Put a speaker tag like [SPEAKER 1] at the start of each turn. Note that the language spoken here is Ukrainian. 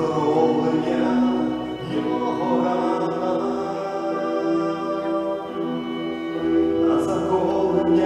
[SPEAKER 1] виздоровлення його ран. На захоплення